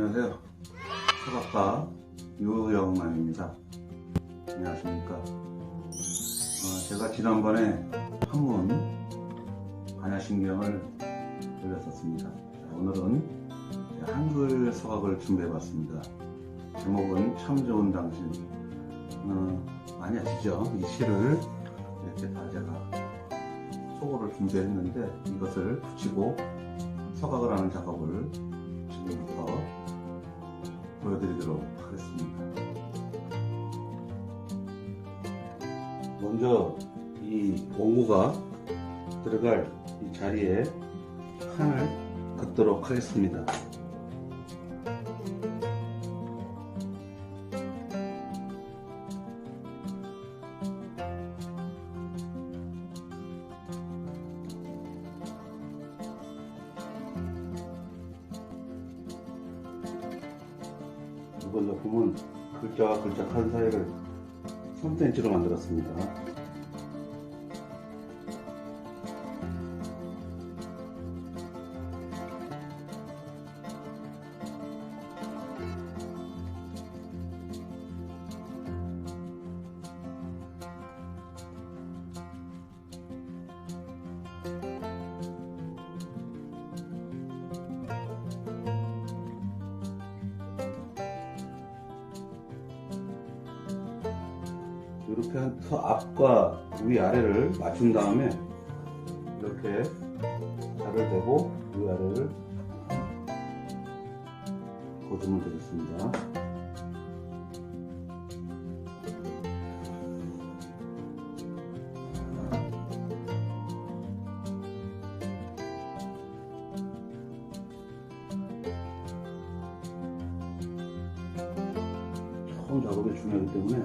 안녕하세요. 소각가 유영만입니다. 안녕하십니까. 어, 제가 지난번에 한문 반야신경을 들렸었습니다. 자, 오늘은 한글 서각을 준비해봤습니다. 제목은 참 좋은 당신. 어, 많이 아시죠? 이 시를 이렇게 다 제가 소고를 준비했는데 이것을 붙이고 서각을 하는 작업을 지금부터 보여드리도록 하겠습니다. 먼저 이 원고가 들어갈 이 자리에 칸을 긋도록 하겠습니다. 이번 작품은 글자와 글자 칸 사이를 3cm로 만들었습니다. 이렇게 한 터 앞과 위 아래를 맞춘 다음에 이렇게 자를 대고 위 아래를 거주면 되겠습니다. 작업이 중요하기 때문에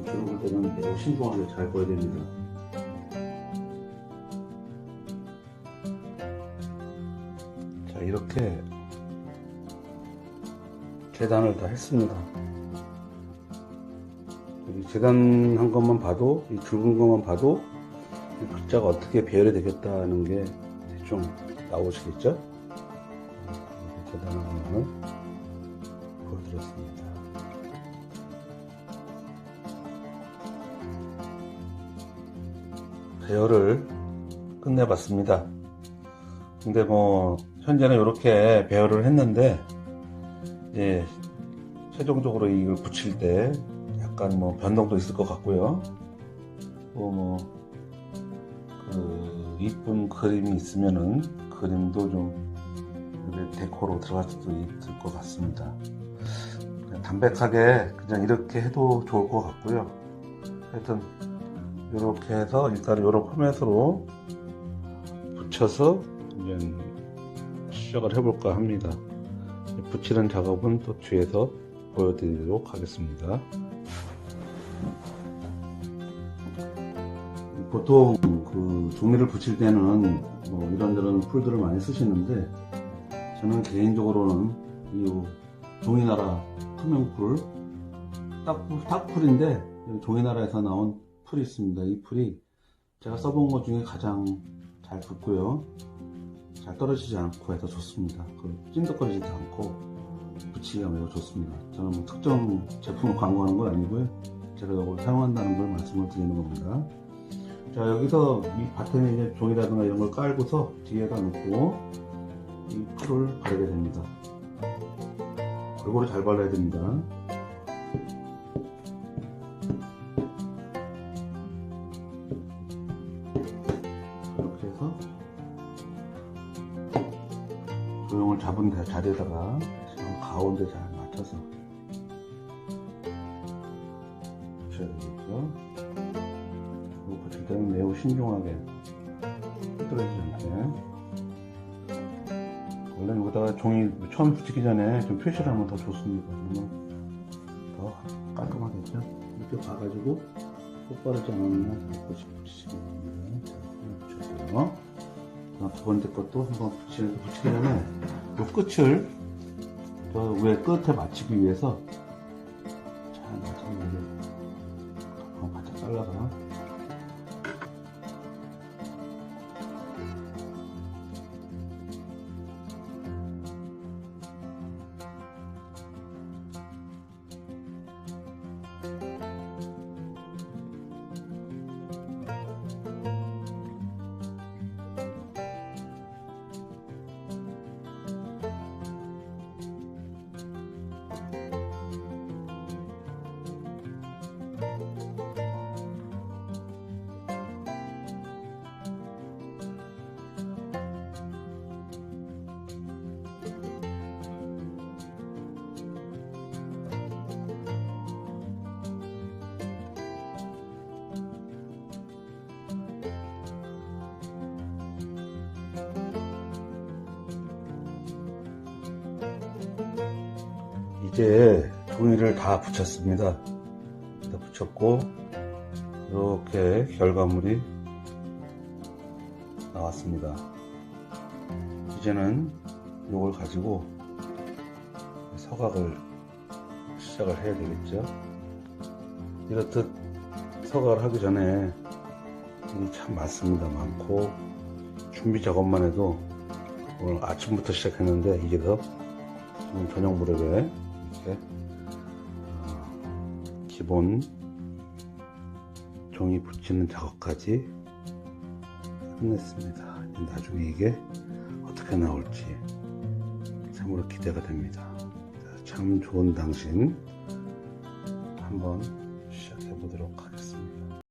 볼 때는 매우 신중하게 잘 보여야 됩니다. 자, 이렇게 재단을 다 했습니다. 여기 재단한 것만 봐도, 이 굵은 것만 봐도, 이 글자가 어떻게 배열이 되겠다는 게 대충 나오시겠죠? 재단한 것을 보여드렸습니다. 배열을 끝내봤습니다. 근데 뭐 현재는 이렇게 배열을 했는데 이제 최종적으로 이걸 붙일 때 약간 뭐 변동도 있을 것 같고요. 또뭐그 이쁜 그림이 있으면은 그림도 좀 이렇게 데코로 들어갈 수도 있을 것 같습니다. 그냥 담백하게 그냥 이렇게 해도 좋을 것 같고요. 하여튼 이렇게 해서 일단 이런 포맷으로 붙여서 이제 시작을 해볼까 합니다. 붙이는 작업은 또 뒤에서 보여드리도록 하겠습니다. 보통 그 종이를 붙일 때는 뭐 이런저런 풀들을 많이 쓰시는데 저는 개인적으로는 이 종이나라 투명풀 딱, 딱풀인데 종이나라에서 나온 풀이 있습니다. 이 풀이 제가 써본 것 중에 가장 잘 붙고요. 잘 떨어지지 않고 해서 좋습니다. 그 찐득거리지도 않고 붙이기가 매우 좋습니다. 저는 뭐 특정 제품을 광고하는 건 아니고요. 제가 이걸 사용한다는 걸 말씀을 드리는 겁니다. 자 여기서 이 바탕에 이제 종이라든가 이런 걸 깔고서 뒤에다 놓고 이 풀을 바르게 됩니다. 골고루 잘 발라야 됩니다. 잡은 데- 자리에다가 가운데 잘 맞춰서 붙여야 되겠죠. 이거 붙일 때는 매우 신중하게 삐뚤어지지 않게 원래 여기다가 종이 처음 붙이기 전에 좀 표시를 하면 더 좋습니다. 그러면 더 깔끔하겠죠. 이렇게 봐가지고 똑바르지 않으면 잘 붙이- 붙이시기 바랍니다. 자, 하나 붙였고요. 두 번째 것도 한번 붙이, 붙이기 전에 이 끝을 저 위에 끝에 맞추기 위해서 잘 맞춰서 한번 바짝 잘라서 이제 종이를 다 붙였습니다. 다 붙였고 이렇게 결과물이 나왔습니다. 이제는 이걸 가지고 서각을 시작을 해야 되겠죠. 이렇듯 서각을 하기 전에 참 많습니다. 많고 준비 작업만 해도 오늘 아침부터 시작했는데 이제 더 저녁 무렵에 기본 종이 붙이는 작업까지 끝냈습니다. 나중에 이게 어떻게 나올지 참으로 기대가 됩니다. 자, 참 좋은 당신 한번